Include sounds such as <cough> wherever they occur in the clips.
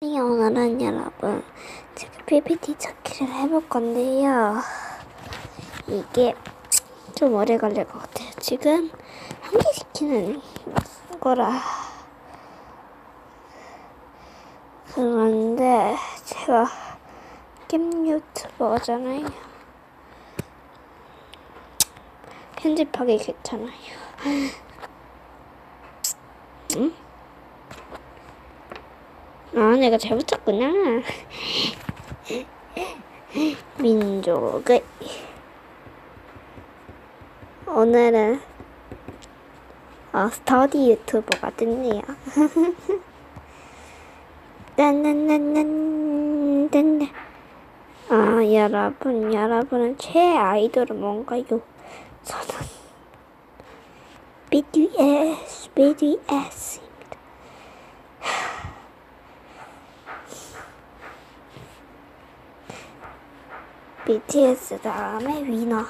네, 오늘은 여러분 제가 PPT 찾기를 해볼 건데요. 이게 좀 오래 걸릴 것 같아요. 지금 환기시키는 거라. 그런데 제가 게임 유튜버잖아요. 편집하기 괜찮아요. 응? 아, 내가 잘못 쳤구나. 민족의 오늘은 어, 스터디 유튜버가 됐네요. <laughs> 딴딴딴딴 딴딴 아 여러분 여러분은 최애 아이돌은 뭔가요? 저는 BTS BTS BTS 다음에 위너.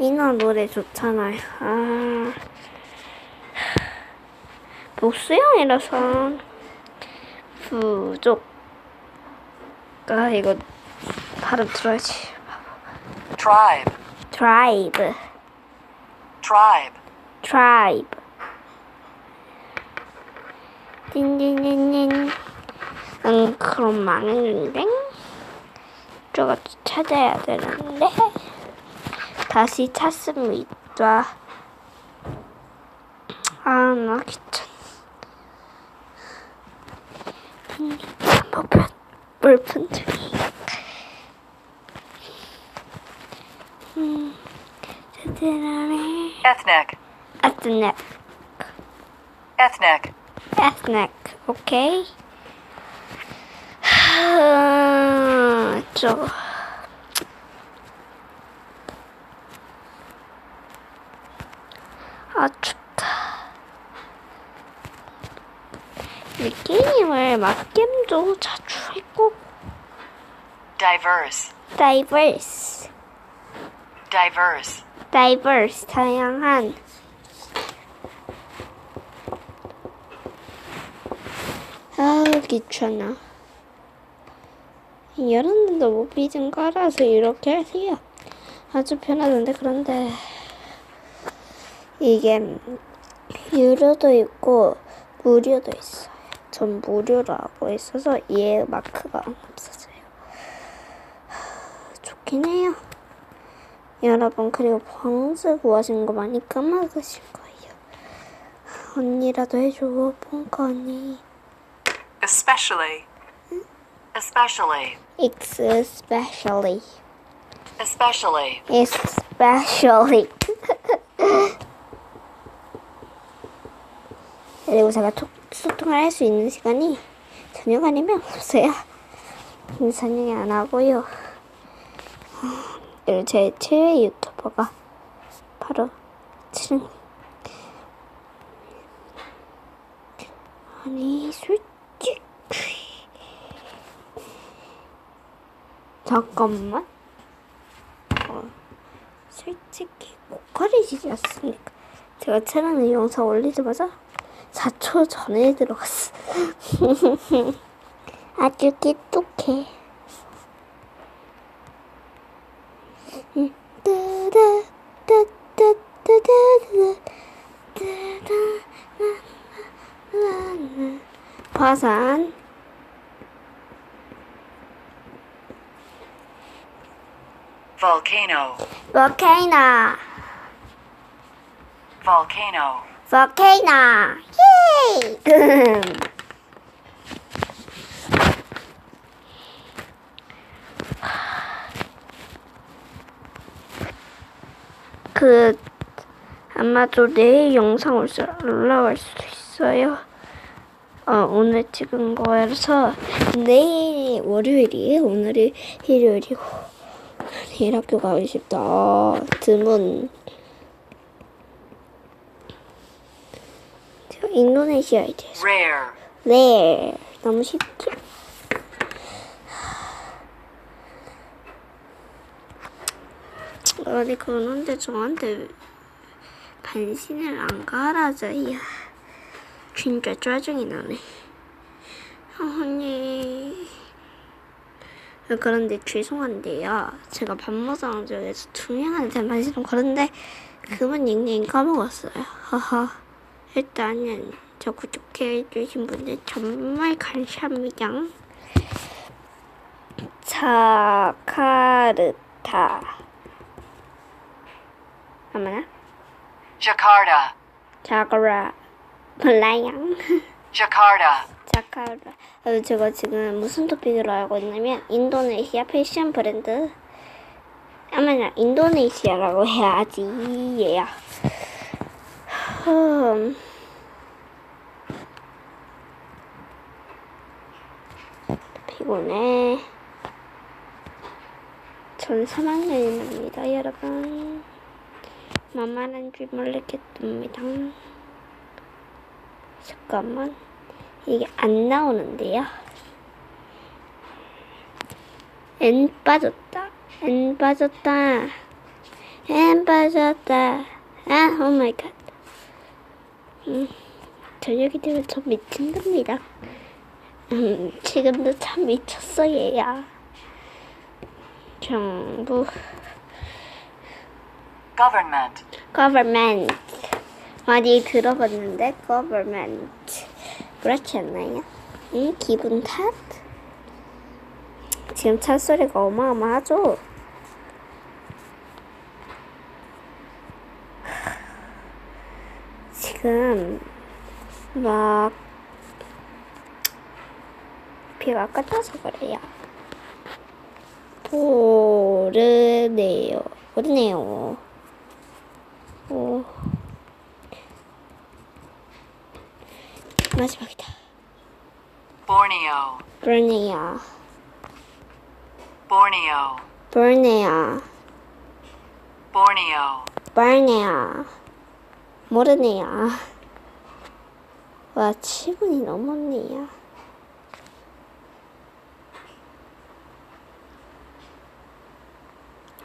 위너 노래 좋잖아요. 아. 복수형이라서 부족. 아 이거 발음 들어야지. Tribe, Tribe, tribe, Tribe. 띵띵띵띵. 응 그럼 망했는데. 저거 찾아야 되는데 <laughs> 다시 찾습니다. 아 나 귀찮. 한번 물품 중이. 음, ethnic, ethnic, ethnic, ethnic, 오케이. 하, 저. 아 춥다. 이 게임을 맛겜도 자주 했고 diverse, diverse, diverse, diverse 다양한 아우 귀찮아. 여러분들도 못 빚은 거라서 이렇게 하세요. 아주 편하던데 그런데 이게 유료도 있고 무료도 있어요. 전 무료라고 있어서 얘 마크가 없어져요. 하, 좋긴 해요. 여러분 그리고 방스 구하신 거 많이 까먹으실 거예요. 언니라도 해줘, ponka 언니. especially, especially, Especially, especially, especially. <laughs> 그리고 제가 톡, 소통을 할 수 있는 시간이 저녁 아니면 없어요. 저녁에 안 하고요. 그리고 제 최애 유튜버가 바로 지금 아니 솔직히 잠깐만. 어, 솔직히 고퀄이 지렸으니까. 제가 촬영을 영상 올리자마자 4초 전에 들어갔어. <laughs> 아주 음, 나. 화산 volcano, volcano. Volcano, volcano. 예이 <laughs> 그 아마도 내일 영상 올 수- 올라갈 수도 있어요. 어, 오늘 찍은 거라서 내일이 월요일이에요. 오늘이 일요일이고 내일 학교 가고 싶다. 어, 드문. 제가 인도네시아에 대해서 rare, 네 너무 쉽죠? 아니 그러는데 저한테 반신을 안 갈아줘요. 진짜 짜증이 나네. 아, 그런데 죄송한데요. 제가 밥 먹은 중에서 두 명한테만 지금 그런데 그분 닉네임 까먹었어요. 허허. 일단은 저 구독해 주신 분들 정말 감사합니다. 자카르타. 아마나? Jakarta. 자카라. 몰라요. <laughs> Jakarta. 자카르. 아, 제가 지금 무슨 토픽으로 알고 있냐면 인도네시아 패션 브랜드. 아마나 인도네시아라고 해야지 얘야. 흠. 피곤해. 전 3학년입니다, 여러분. 만만한 줄 모르겠답니다. 잠깐만. 이게 안 나오는데요. 엔 빠졌다. 엔 빠졌다. 엔 빠졌다. 아, 오 마이 갓. 음, 저녁이 되면 저 미친답니다. 음, 지금도 참 미쳤어, 얘야. 정부, Government. government. 많이 들어봤는데, government. 그렇지 않나요? 응, 기분 탓? 지금 차 소리가 어마어마하죠? 지금 막 비가 끝나서 그래요. 모르네요. 모르네요. 오. 마지막이다. Borneo. 브르네야. Borneo. 브르네야. Borneo. 브르네야. 모르네야. 와, 7분이 넘었네요.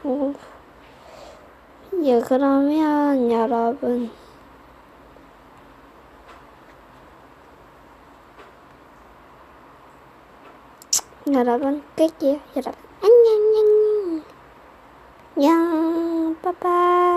오. 예, 그러면 여러분. 여러분 끌게요 여러분 안녕 안녕 안녕 빠빠